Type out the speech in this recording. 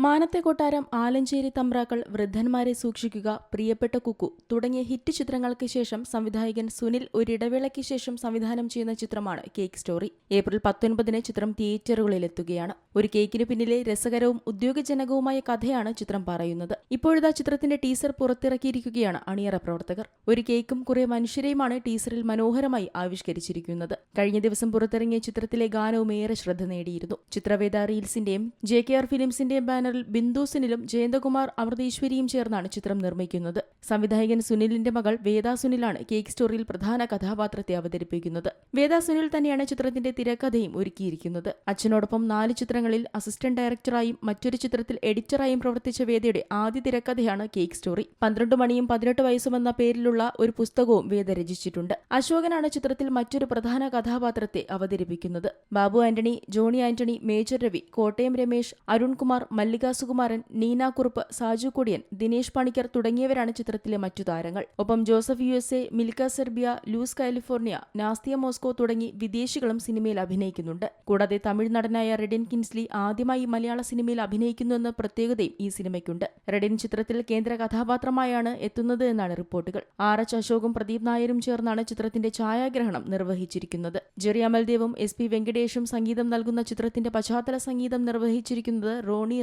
മാനത്തെ കൊട്ടാരം ആലഞ്ചേരി തമ്പ്രാക്കൾ വൃദ്ധന്മാരെ സൂക്ഷിക്കുക പ്രിയപ്പെട്ട കുക്കു. തുടങ്ങിയ ഹിറ്റ് ചിത്രങ്ങൾക്ക് ശേഷം സംവിധായകൻ സുനിൽ ഒരിടവേളയ്ക്ക് ശേഷം സംവിധാനം ചെയ്യുന്ന ചിത്രമാണ് കേക്ക് സ്റ്റോറി. ഏപ്രിൽ പത്തൊൻപതിന് ചിത്രം തിയേറ്ററുകളിലെത്തുകയാണ്. ഒരു കേക്കിന് പിന്നിലെ രസകരവും ഉദ്യോഗജനകവുമായ കഥയാണ് ചിത്രം പറയുന്നത്. ഇപ്പോഴിതാ ചിത്രത്തിന്റെ ടീസർ പുറത്തിറക്കിയിരിക്കുകയാണ് അണിയറ പ്രവർത്തകർ. ഒരു കേക്കും കുറെ മനുഷ്യരെയുമാണ് ടീസറിൽ മനോഹരമായി ആവിഷ്കരിച്ചിരിക്കുന്നത്. കഴിഞ്ഞ ദിവസം പുറത്തിറങ്ങിയ ചിത്രത്തിലെ ഗാനവും ഏറെ ശ്രദ്ധ നേടിയിരുന്നു. ചിത്രവേദ റീൽസിന്റെയും ജെ കെ ആർ ഫിലിംസിന്റെയും ബിന്ദുസിനിലും ജയന്തകുമാർ അമൃതീശ്വരിയും ചേർന്നാണ് ചിത്രം നിർമ്മിക്കുന്നത്. സംവിധായകൻ സുനിലിന്റെ മകൾ വേദ സുനിലാണ് കേക്ക് സ്റ്റോറിയിൽ പ്രധാന കഥാപാത്രത്തെ അവതരിപ്പിക്കുന്നത്. വേദ സുനിൽ തന്നെയാണ് ചിത്രത്തിന്റെ തിരക്കഥയും ഒരുക്കിയിരിക്കുന്നത്. അച്ഛനോടൊപ്പം നാല് ചിത്രങ്ങളിൽ അസിസ്റ്റന്റ് ഡയറക്ടറായും മറ്റൊരു ചിത്രത്തിൽ എഡിറ്ററായും പ്രവർത്തിച്ച വേദയുടെ ആദ്യ തിരക്കഥയാണ് കേക്ക് സ്റ്റോറി. പന്ത്രണ്ട് മണിയും പതിനെട്ട് വയസ്സും എന്ന പേരിലുള്ള ഒരു പുസ്തകവും വേദ രചിച്ചിട്ടുണ്ട്. അശോകനാണ് ചിത്രത്തിൽ മറ്റൊരു പ്രധാന കഥാപാത്രത്തെ അവതരിപ്പിക്കുന്നത്. ബാബു ആന്റണി ജോണി ആന്റണി മേജർ രവി കോട്ടയം രമേശ് അരുൺകുമാർ മല്ലിക സുകുമാരൻ നീന കുറുപ്പ് സാജു കൊടിയൻ ദിനേശ് പണിക്കർ തുടങ്ങിയവരാണ് ചിത്രത്തിലെ മറ്റു താരങ്ങൾ. ഒപ്പം Joseph U S A Milka Serbia Luz California Nastya Moscow തുടങ്ങി വിദേശികളും സിനിമയിൽ അഭിനയിക്കുന്നുണ്ട്. കൂടാതെ തമിഴ് നടനായ റെഡിൻ കിൻസ്ലി ആദ്യമായി മലയാള സിനിമയിൽ അഭിനയിക്കുന്നുവെന്ന പ്രത്യേകതയും ഈ സിനിമയ്ക്കുണ്ട്. റെഡിൻ ചിത്രത്തിൽ കേന്ദ്ര കഥാപാത്രമായാണ് എത്തുന്നത് എന്നാണ് റിപ്പോർട്ടുകൾ. ആർ എച്ച് അശോകും പ്രദീപ് നായരും ചേർന്നാണ് ചിത്രത്തിന്റെ ഛായാഗ്രഹണം നിർവഹിച്ചിരിക്കുന്നത്. ജെറി അമൽദേവും എസ് പി വെങ്കടേഷും സംഗീതം നൽകുന്ന ചിത്രത്തിന്റെ പശ്ചാത്തല സംഗീതം നിർവഹിച്ചിരിക്കുന്നത് റോണി